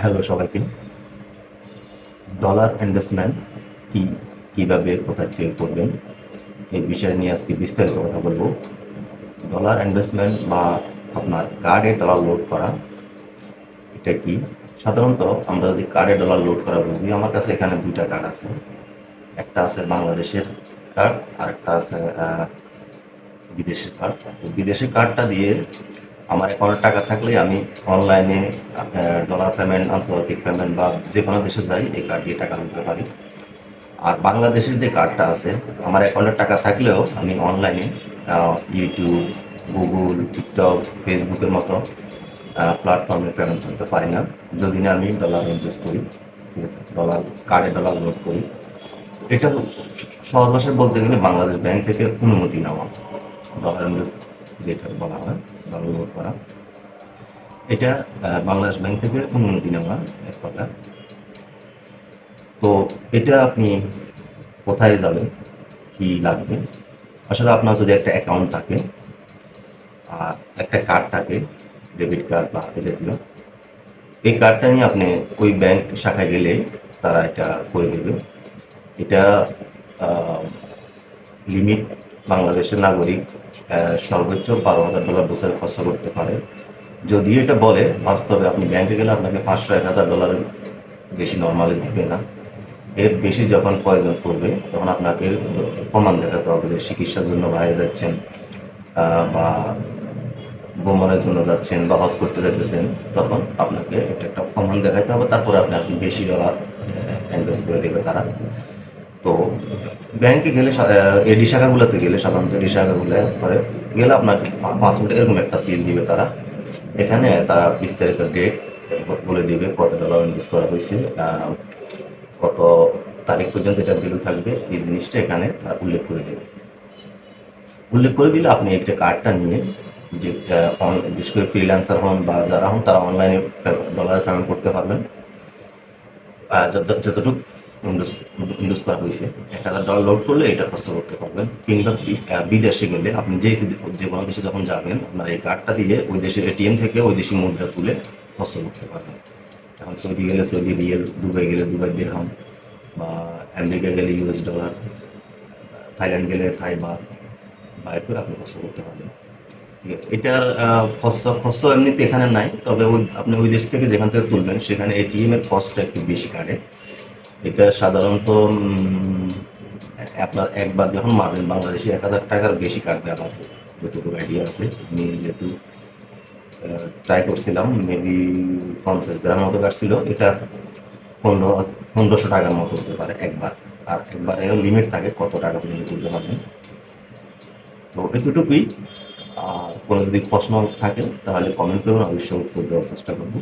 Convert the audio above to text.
Hello সবাইকে। Dollar investment কি, কীভাবে, কোথায় থেকে করবেন এই বিষয় নিয়ে আজকে বিস্তারিত কথা বলব। ডলার ইনভেস্টমেন্ট বা আপনার কার্ডে ডলার লোড করা, এটা কি? সাধারণত আমরা যদি কার্ডে ডলার লোড করা বুঝি, আমার কাছে এখানে দুইটা কার্ড আছে। একটা আছে বাংলাদেশের কার্ড আর একটা আছে বিদেশের কার্ড তো বিদেশি কার্ডটা দিয়ে আমার অ্যাকাউন্টে টাকা থাকলে আমি অনলাইনে ডলার পেমেন্ট আন্তর্জাতিক পেমেন্ট বা যে কোনো দেশে যাই, এই কার্ড দিয়ে টাকা নিতে পারি। আর বাংলাদেশের যে কার্ডটা আছে, আমার অ্যাকাউন্টে টাকা থাকলেও আমি অনলাইনে ইউটিউব গুগল টিকটক ফেসবুকের মতো প্ল্যাটফর্মে পেমেন্ট করতে পারি না। যদি না আমি ডলার ইনভেস্ট করি, ঠিক আছে ডলার কার্ডে ডলার লোড করি। এটা সহজ ভাষায় বলতে গেলে বাংলাদেশ ব্যাংক থেকে অনুমতি নেওয়া ডলার ইনভেস্ট যেটা বলা হয় ডলার লোড করা। এটা বাংলাদেশ ব্যাংক থেকে অনুমতি নেওয়া এক কথা। তো এটা আপনি কোথায় যাবেন, কি লাগবে? আসলে আপনার যদি একটা অ্যাকাউন্ট থাকে, আর একটা কার্ড থাকে ডেবিট কার্ড বা এ জাতীয়, এই কার্ডটা নিয়ে আপনি ওই ব্যাংক শাখায় গেলে তারা এটা করে দেবে। এটা লিমিট বাংলাদেশের নাগরিক সর্বোচ্চ বারো হাজার ডলার বছরে খরচ করতে পারে। যদিও এটা বলে, বাস্তবে আপনি ব্যাংকে গেলে আপনাকে পাঁচশো, এক হাজার ডলারের বেশি নর্মালি দিবে না। এর বেশি যখন প্রয়োজন পড়বে, তখন আপনাকে প্রমাণ দেখাতে হবে যে চিকিৎসার জন্য বাইরে যাচ্ছেন বা ভ্রমণের জন্য যাচ্ছেন বা হজ করতে যাচ্ছেন তখন আপনাকে একটা একটা প্রমাণ দেখাতে হবে। তারপরে আপনি আপনি বেশি ডলার ইনভেস্ট করে দেবে তারা। তো ব্যাংকে গেলে এডি শাখাগুলোতে গেলে সাধারণত এডি শাখাগুলো করে। গেলে আপনাকে পাঁচ মিনিট এরকম একটা সিল দিবে তারা। এখানে তারা বিস্তারিত ডেট বলে দিবে কত ডলার ইনভেস্ট করা হয়েছে কত তারিখ পর্যন্ত এটা ভ্যালু থাকবে এই জিনিসটা এখানে তারা উল্লেখ করে দেবে। উল্লেখ করে দিলে আপনি একটা কার্ডটা নিয়ে যে বিশেষ করে ফ্রিল্যান্সার হন বা যারা হন তারা অনলাইনে ডলার পেমেন্ট করতে পারবেন। আহ, ইনভেস্ট করা হয়েছে। এক হাজার ডলার লোড করলে এটা খরচ করতে পারবেন। কিংবা বিদেশে গেলে আপনি যে যে কোনো দেশে যখন যাবেন, আপনার এই কার্ডটা দিয়ে ওই দেশের এটিএম থেকে ওই দেশি মুদ্রা তুলে খরচ করতে পারবেন। এখন সৌদি গেলে সৌদি রিয়েল, দুবাই গেলে দুবাই দিরহাম, বা আমেরিকা গেলে ইউএস ডলার, থাইল্যান্ড গেলে থাই বাদ বাই করে আপনি খরচ করতে পারবেন। ঠিক আছে, এটার খরচ খরচ এমনিতে এখানে নাই, তবে ওই, আপনি ওই দেশ থেকে যেখান থেকে তুলবেন, সেখানে এটিএম এর কস্টটা একটু বেশি কাটে। এটা সাধারণত আপনার একবার যখন মারবেন, বাংলাদেশে এক হাজার টাকার বেশি কাটবে আমার যতটুকু আইডিয়া আছে। আমি যেহেতু ট্রাই করছিলাম মেবি পঞ্চাশ গ্রাম মতো কাটছিল। এটা পনেরো, পনেরোশো টাকার মতো হতে পারে একবার। আর একবারে লিমিট থাকে কত টাকা পর্যন্ত তুলতে পারবেন। তো এতটুকুই। আর কোনো যদি প্রশ্ন থাকে, তাহলে কমেন্ট করুন, অবশ্যই উত্তর দেওয়ার চেষ্টা করব।